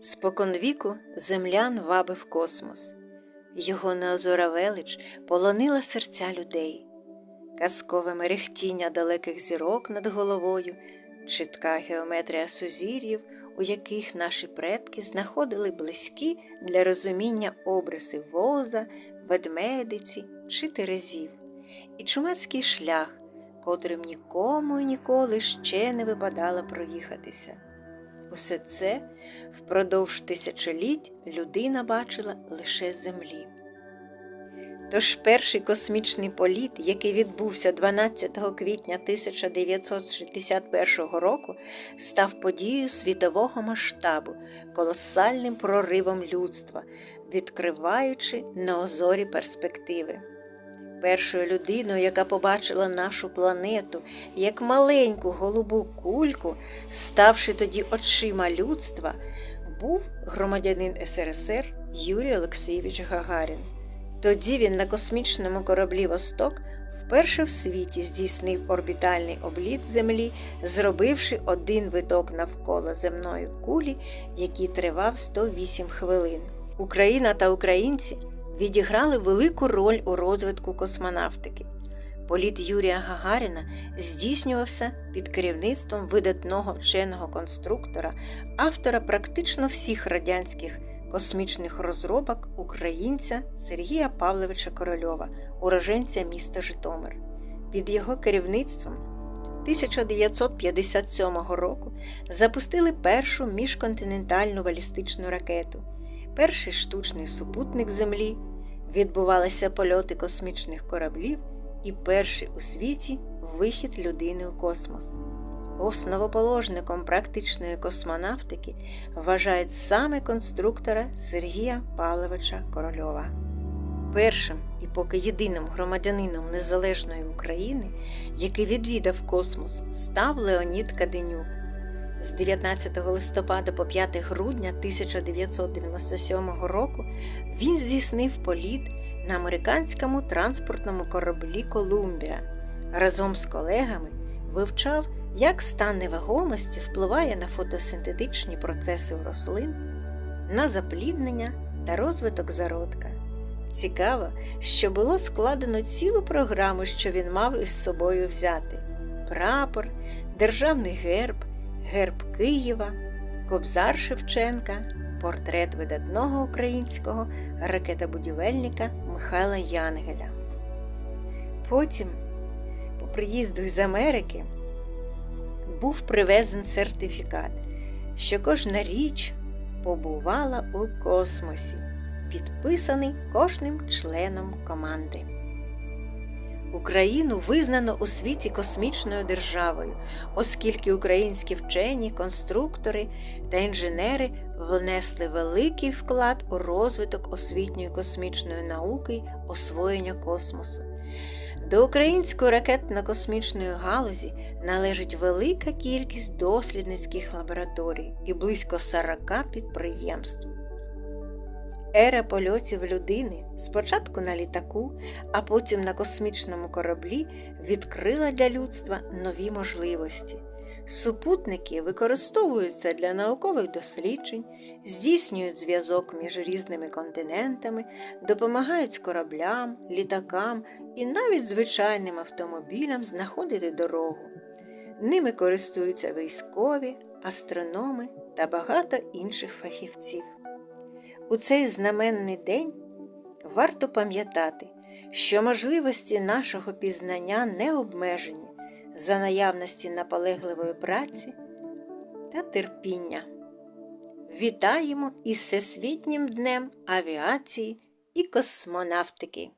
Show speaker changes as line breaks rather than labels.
Споконвіку землян вабив космос, його неозора велич полонила серця людей, казкове мерехтіння далеких зірок над головою, чітка геометрія сузір'їв, у яких наші предки знаходили близькі для розуміння обриси воза, ведмедиці чи терезів, і чумацький шлях, котрим нікому і ніколи ще не випадало проїхатися. Усе це впродовж тисячоліть людина бачила лише з землі. Тож перший космічний політ, який відбувся 12 квітня 1961 року, став подією світового масштабу, колосальним проривом людства, відкриваючи неозорі перспективи. Першою людиною, яка побачила нашу планету як маленьку голубу кульку, ставши тоді очима людства, був громадянин СРСР Юрій Олексійович Гагарін. Тоді він на космічному кораблі Восток вперше в світі здійснив орбітальний обліт Землі, зробивши один виток навколо земної кулі, який тривав 108 хвилин. Україна та українці відіграли велику роль у розвитку космонавтики. Політ Юрія Гагаріна здійснювався під керівництвом видатного вченого конструктора, автора практично всіх радянських космічних розробок українця Сергія Павловича Корольова, уроженця міста Житомир. Під його керівництвом 1957 року запустили першу міжконтинентальну балістичну ракету, перший штучний супутник Землі, відбувалися польоти космічних кораблів і перший у світі вихід людини у космос. Основоположником практичної космонавтики вважають саме конструктора Сергія Павловича Корольова. Першим і поки єдиним громадянином Незалежної України, який відвідав космос, став Леонід Каденюк. З 19 листопада по 5 грудня 1997 року він здійснив політ на американському транспортному кораблі Колумбія. Разом з колегами вивчав, як стан невагомості впливає на фотосинтетичні процеси у рослин, на запліднення та розвиток зародка. Цікаво, що було складено цілу програму, що він мав із собою взяти: прапор, державний герб, герб Києва, Кобзар Шевченка, портрет видатного українського ракетобудівельника Михайла Янгеля. Потім, по приїзду із Америки, був привезен сертифікат, що кожна річ побувала у космосі, підписаний кожним членом команди. Україну визнано у світі космічною державою, оскільки українські вчені, конструктори та інженери внесли великий вклад у розвиток освітньої космічної науки освоєння космосу. До української ракетно-космічної галузі належить велика кількість дослідницьких лабораторій і близько 40 підприємств. Ера польотів людини спочатку на літаку, а потім на космічному кораблі відкрила для людства нові можливості. Супутники використовуються для наукових досліджень, здійснюють зв'язок між різними континентами, допомагають кораблям, літакам і навіть звичайним автомобілям знаходити дорогу. Ними користуються військові, астрономи та багато інших фахівців. У цей знаменний день варто пам'ятати, що можливості нашого пізнання не обмежені за наявності наполегливої праці та терпіння. Вітаємо із Всесвітнім днем авіації і космонавтики!